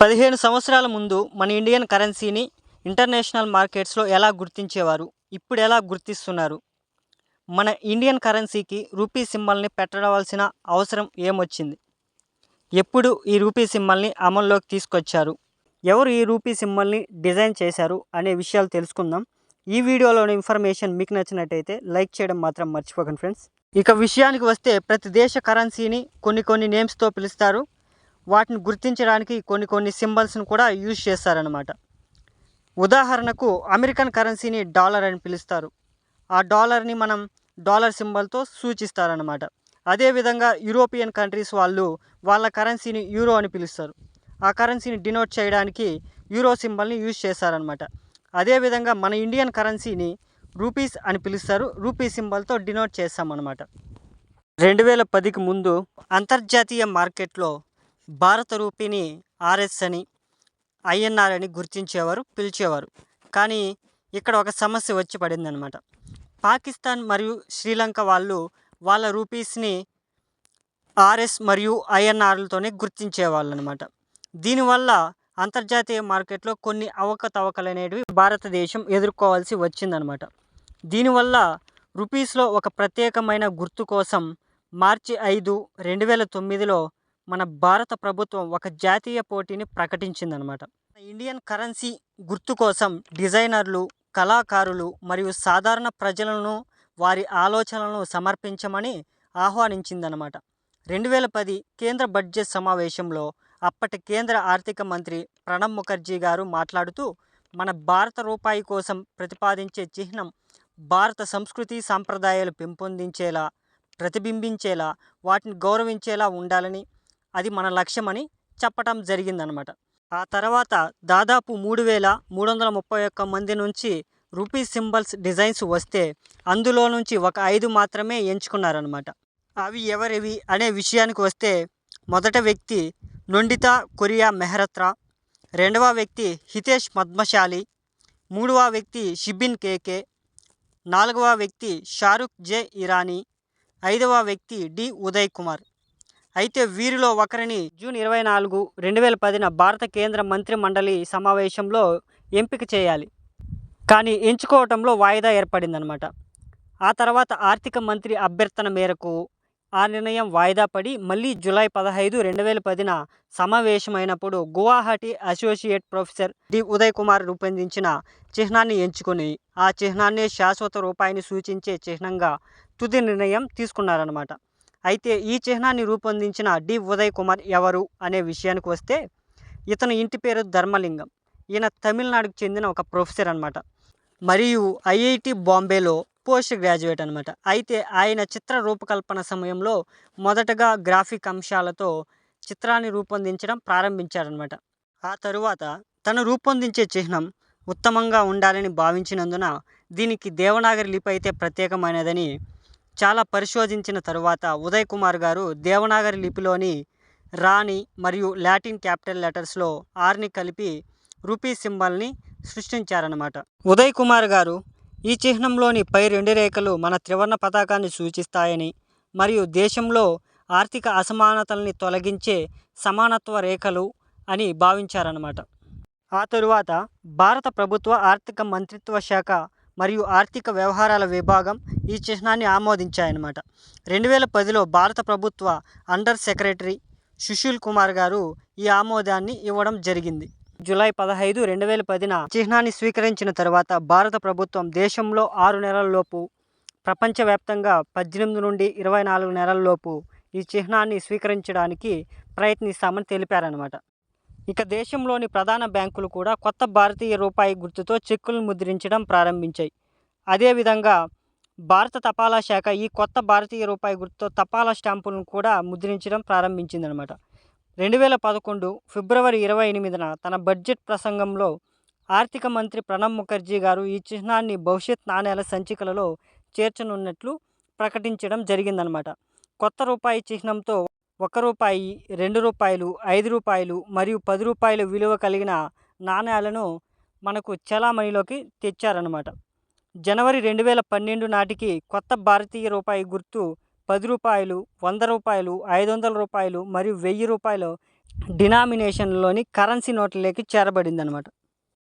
పదిహేను సంవత్సరాల ముందు మన ఇండియన్ కరెన్సీని ఇంటర్నేషనల్ మార్కెట్స్లో ఎలా గుర్తించేవారు? ఇప్పుడు ఎలా గుర్తిస్తున్నారు? మన ఇండియన్ కరెన్సీకి రూపీ సింబల్ని పెట్టవలసిన అవసరం ఏమొచ్చింది? ఎప్పుడు ఈ రూపీ సింబల్ని అమల్లోకి తీసుకొచ్చారు? ఎవరు ఈ రూపీ సింబల్ని డిజైన్ చేశారు అనే విషయాలు తెలుసుకుందాం. ఈ వీడియోలోని ఇన్ఫర్మేషన్ మీకు నచ్చినట్టయితే లైక్ చేయడం మాత్రం మర్చిపోకండి ఫ్రెండ్స్. ఇక విషయానికి వస్తే ప్రతి దేశ కరెన్సీని కొన్ని కొన్ని నేమ్స్తో పిలుస్తారు. వాటిని గుర్తించడానికి కొన్ని కొన్ని సింబల్స్ని కూడా యూజ్ చేస్తారనమాట ఉదాహరణకు అమెరికన్ కరెన్సీని డాలర్ అని పిలుస్తారు. ఆ డాలర్ని మనం డాలర్ సింబల్తో సూచిస్తారనమాట అదేవిధంగా యూరోపియన్ కంట్రీస్ వాళ్ళు వాళ్ళ కరెన్సీని యూరో అని పిలుస్తారు. ఆ కరెన్సీని డినోట్ చేయడానికి యూరో సింబల్ని యూజ్ చేస్తారనమాట అదేవిధంగా మన ఇండియన్ కరెన్సీని రూపీస్ అని పిలుస్తారు. రూపీ సింబల్తో డినోట్ చేస్తామన్నమాట. రెండు వేల పదికి ముందు అంతర్జాతీయ మార్కెట్లో భారత రూపీని ఆర్ఎస్ అని ఐఎన్ఆర్ అని గుర్తించేవారు పిలిచేవారు. కానీ ఇక్కడ ఒక సమస్య వచ్చి పడిందనమాట పాకిస్తాన్ మరియు శ్రీలంక వాళ్ళు వాళ్ళ రూపీస్ని ఆర్ఎస్ మరియు ఐఎన్ఆర్లతోనే గుర్తించేవాళ్ళు అనమాట దీనివల్ల అంతర్జాతీయ మార్కెట్లో కొన్ని అవకతవకలు అనేవి భారతదేశం ఎదుర్కోవాల్సి వచ్చిందనమాట దీనివల్ల రూపీస్లో ఒక ప్రత్యేకమైన గుర్తు కోసం మార్చి ఐదు రెండు వేల తొమ్మిదిలో మన భారత ప్రభుత్వం ఒక జాతీయ పోటీని ప్రకటించిందనమాట. ఇండియన్ కరెన్సీ గుర్తు కోసం డిజైనర్లు కళాకారులు మరియు సాధారణ ప్రజలను వారి ఆలోచనలను సమర్పించమని ఆహ్వానించిందనమాట. రెండు వేల పది కేంద్ర బడ్జెట్ సమావేశంలో అప్పటి కేంద్ర ఆర్థిక మంత్రి ప్రణబ్ ముఖర్జీ గారు మాట్లాడుతూ మన భారత రూపాయి కోసం ప్రతిపాదించే చిహ్నం భారత సంస్కృతి సాంప్రదాయాలు పెంపొందించేలా ప్రతిబింబించేలా వాటిని గౌరవించేలా ఉండాలని అది మన లక్ష్యమని చెప్పటం జరిగిందనమాట. ఆ తర్వాత దాదాపు మూడు వేల మూడు వందల ముప్పై ఒక్క మంది నుంచి రూపీ సింబల్స్ డిజైన్స్ వస్తే అందులో నుంచి ఒక ఐదు మాత్రమే ఎంచుకున్నారనమాట. అవి ఎవరివి అనే విషయానికి వస్తే మొదట వ్యక్తి నొండిత కొరియా మెహరత్రా రెండవ వ్యక్తి హితేష్ పద్మశాలి మూడవ వ్యక్తి షిబిన్ కేకే నాలుగవ వ్యక్తి షారుఖ్ జే ఇరానీ ఐదవ వ్యక్తి డి ఉదయ్ కుమార్. అయితే వీరిలో ఒకరిని జూన్ ఇరవై నాలుగు రెండు వేల పదిన భారత కేంద్ర మంత్రి మండలి సమావేశంలో ఎంపిక చేయాలి. కానీ ఎంచుకోవటంలో వాయిదా ఏర్పడిందనమాట ఆ తర్వాత ఆర్థిక మంత్రి అభ్యర్థన మేరకు ఆ నిర్ణయం వాయిదా పడి మళ్ళీ జూలై పదహైదు రెండు వేల పదిన సమావేశమైనప్పుడు Guwahati associate professor D. Uday Kumar రూపొందించిన చిహ్నాన్ని ఎంచుకొని ఆ చిహ్నాన్ని శాశ్వత రూపాయిని సూచించే చిహ్నంగా తుది నిర్ణయం తీసుకున్నారన్నమాట. అయితే ఈ చిహ్నాన్ని రూపొందించిన డి ఉదయ్ కుమార్ ఎవరు అనే విషయానికి వస్తే ఇతను ఇంటి పేరు ధర్మలింగం. ఈయన తమిళనాడుకు చెందిన ఒక ప్రొఫెసర్ అనమాట మరియు ఐఐటి బాంబేలో పోస్ట్ గ్రాడ్యుయేట్ అనమాట అయితే ఆయన చిత్ర రూపకల్పన సమయంలో మొదటగా గ్రాఫిక్ అంశాలతో చిత్రాన్ని రూపొందించడం ప్రారంభించారనమాట ఆ తరువాత తను రూపొందించే చిహ్నం ఉత్తమంగా ఉండాలని భావించినందున దీనికి దేవనాగరి లిపి అయితే ప్రత్యేకమైనదని చాలా పరిశోధించిన తరువాత ఉదయ్ కుమార్ గారు దేవనాగరి లిపిలోని రాణి మరియు లాటిన్ క్యాపిటల్ లెటర్స్లో ఆర్ని కలిపి రూపీ సింబల్ని సృష్టించారన్నమాట. ఉదయ్ కుమార్ గారు ఈ చిహ్నంలోని పై రెండు రేఖలు మన త్రివర్ణ పతాకాన్ని సూచిస్తాయని మరియు దేశంలో ఆర్థిక అసమానతల్ని తొలగించే సమానత్వ రేఖలు అని భావించారన్నమాట. ఆ తరువాత భారత ప్రభుత్వ ఆర్థిక మంత్రిత్వ శాఖ మరియు ఆర్థిక వ్యవహారాల విభాగం ఈ చిహ్నాన్ని ఆమోదించాయన్నమాట. రెండు వేల పదిలో భారత ప్రభుత్వ అండర్ సెక్రటరీ సుశీల్ కుమార్ గారు ఈ ఆమోదాన్ని ఇవ్వడం జరిగింది. జూలై పదహైదు రెండు వేల పదిన చిహ్నాన్ని స్వీకరించిన తర్వాత భారత ప్రభుత్వం దేశంలో ఆరు నెలల్లోపు ప్రపంచవ్యాప్తంగా పద్దెనిమిది నుండి ఇరవై నాలుగు నెలల్లోపు ఈ చిహ్నాన్ని స్వీకరించడానికి ప్రయత్నిస్తామని తెలిపారనమాట ఇక దేశంలోని ప్రధాన బ్యాంకులు కూడా కొత్త భారతీయ రూపాయి గుర్తుతో చెక్కులను ముద్రించడం ప్రారంభించాయి. అదేవిధంగా భారత తపాలా శాఖ ఈ కొత్త భారతీయ రూపాయి గుర్తుతో తపాలా స్టాంపులను కూడా ముద్రించడం ప్రారంభించిందనమాట రెండు వేల పదకొండు ఫిబ్రవరి ఇరవై ఎనిమిదిన తన బడ్జెట్ ప్రసంగంలో ఆర్థిక మంత్రి ప్రణబ్ ముఖర్జీ గారు ఈ చిహ్నాన్ని భవిష్యత్ నాణేల సంచికలలో చేర్చనున్నట్లు ప్రకటించడం జరిగిందనమాట కొత్త రూపాయి చిహ్నంతో ఒక రూపాయి రెండు రూపాయలు ఐదు రూపాయలు మరియు పది రూపాయల విలువ కలిగిన నాణేలను మనకు చలామణిలోకి తెచ్చారనమాట జనవరి రెండు వేల పన్నెండు నాటికి కొత్త భారతీయ రూపాయి గుర్తు పది రూపాయలు వంద రూపాయలు ఐదు వందల రూపాయలు మరియు వెయ్యి రూపాయలు డినామినేషన్లోని కరెన్సీ నోట్లలోకి చేరబడింది అనమాట